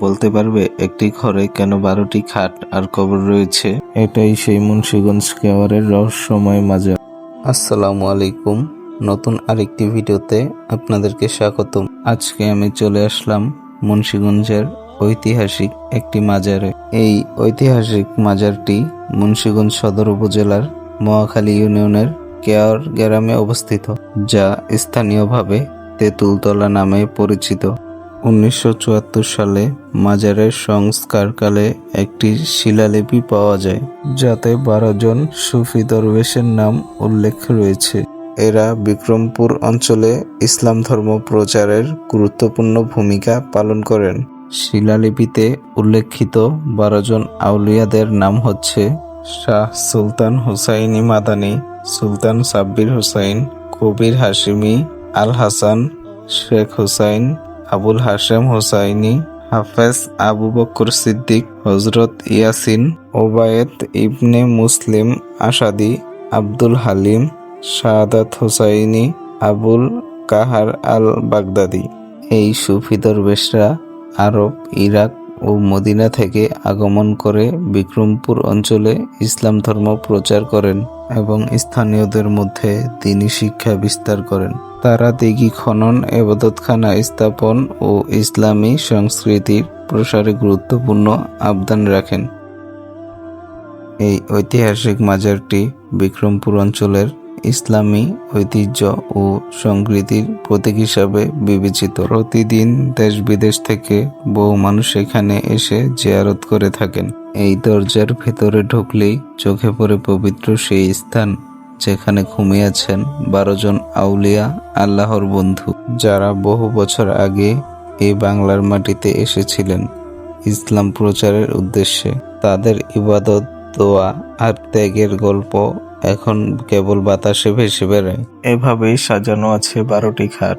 বলতে পারবে একটি ঘরে কেন বারোটি খাট আর কবর রয়েছে? এটাই সেই মুন্সিগঞ্জ কেওয়ারের রহস্যময় মাজার। আসসালামু আলাইকুম। নতুন আরেকটি ভিডিওতে আপনাদেরকে স্বাগতম। আজকে আমি চলে আসলাম মুন্সিগঞ্জের ঐতিহাসিক একটি মাজারে। এই ঐতিহাসিক মাজারটি মুন্সিগঞ্জ সদর উপজেলার মহাখালী ইউনিয়নের কেয়ার গ্রামে অবস্থিত যা স্থানীয়ভাবে তেঁতুলতলা নামে পরিচিত। উনিশশো চুয়াত্তর সালে মাজারের সংস্কারকালে একটি শিলালিপি পাওয়া যায়, যাতে বারো জন সুফি দরবেশের নাম উল্লেখ রয়েছে। এরা বিক্রমপুর অঞ্চলে ইসলাম ধর্ম প্রচারের গুরুত্বপূর্ণ ভূমিকা পালন করেন। শিলালিপিতে উল্লেখিত বারো জন আউলিয়াদের নাম হচ্ছে শাহ সুলতান হুসাইনি মাদানি, সুলতান সাব্বির হুসাইন, কবির হাশিমি, আল হাসান, শেখ হুসাইন আবুল হাশেম হুসাইনি, হাফেজ আবু বকর সিদ্দিক হজরত ইয়াসিন ওবায়েদ ইবনে মুসলিম আসাদি, আব্দুল হালিম, শাহাদাত হুসাইনি, আবুল কাহার আল বাগদাদি এই সুফি দরবেশরা আরব, ইরাক ও মদিনা থেকে আগমন করে বিক্রমপুর অঞ্চলে ইসলাম ধর্ম প্রচার করেন এবং স্থানীয়দের মধ্যে তিনি শিক্ষা বিস্তার করেন। তারা দিঘি খনন, এবাদতখানা স্থাপন ও ইসলামী সংস্কৃতির প্রসারে গুরুত্বপূর্ণ অবদান রাখেন। এই ঐতিহাসিক মাজারটি বিক্রমপুর অঞ্চলের ইসলামী ঐতিহ্য ও সংস্কৃতির প্রতীক হিসাবে বিবেচিত। প্রতিদিন দেশ বিদেশ থেকে বহু মানুষ এখানে এসে জিয়ারত করে থাকেন। এই দরজার ভেতরে ঢুকলেই চোখে পড়ে পবিত্র সেই স্থান। যেখানে ঘুমিয়েছেন বারো জন আউলিয়া আল্লাহর বন্ধু, যারা বহু বছর আগে এই বাংলার মাটিতে এসেছিলেন ইসলাম প্রচারের উদ্দেশ্যে। তাদের ইবাদত, দোয়া আর ত্যাগের গল্প এখন কেবল বাতাসে ভেসে বেড়ায়। এভাবেই সাজানো আছে বারোটি খাট।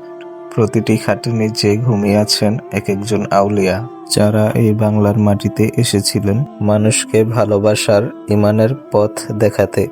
প্রতিটি খাটে নিচে ঘুমিয়ে আছেন এক একজন আউলিয়া, যারা এই বাংলার মাটিতে এসেছিলেন। মানুষকে ভালোবাসার ইমানের পথ দেখাতে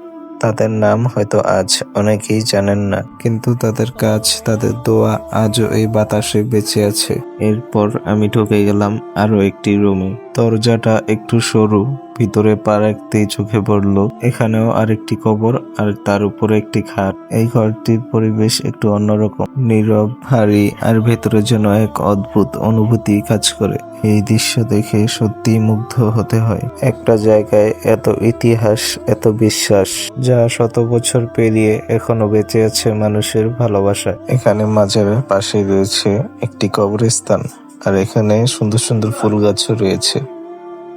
তাদের নাম হয়তো আজ অনেকেই জানেন না, কিন্তু তাদের কাজ, তাদের দোয়া আজও এই বাতাসে বেঁচে আছে। এরপর আমি ঢুকে গেলাম আরও একটি রুমে। দরজাটা একটু সরু, ভিতরে পা রাখতেই চোখে পড়ল। এখানেও আরেকটি কবর আর তার উপরে একটি খাট। এই ঘরটির পরিবেশ একটু অন্যরকম, নীরব, ভারী আর ভেতরে যেন এক অদ্ভুত অনুভূতি কাজ করে। এই দৃশ্য দেখে সত্যিই মুগ্ধ হতে হয়। একটা জায়গায় এত ইতিহাস, এত বিশ্বাস, যা শত বছর পেরিয়ে এখনও বেঁচে আছে মানুষের ভালোবাসা। এখানে মাজারের পাশে রয়েছে একটি কবরস্থান। আর এখানে সুন্দর সুন্দর ফুল গাছও রয়েছে।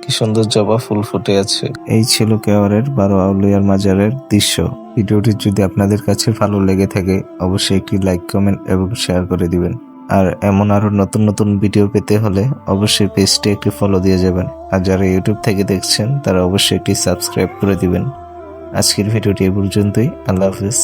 কি সুন্দর জবা ফুল ফুটে আছে। এই ছিল কেওয়ারের বারো আউলিয়ার মাজারের দৃশ্য। ভিডিওটি যদি আপনাদের কাছে ভালো লেগে থাকে অবশ্যই একটি লাইক কমেন্ট এবং শেয়ার করে দিবেন। আর এমন আরও নতুন নতুন ভিডিও পেতে হলে অবশ্যই পেজটি একটি ফলো দিয়ে যাবেন। আর যারা ইউটিউব থেকে দেখছেন তারা অবশ্যই একটি সাবস্ক্রাইব করে দিবেন। আজকের ভিডিওটি এ পর্যন্তই। আল্লাহ হাফিজ।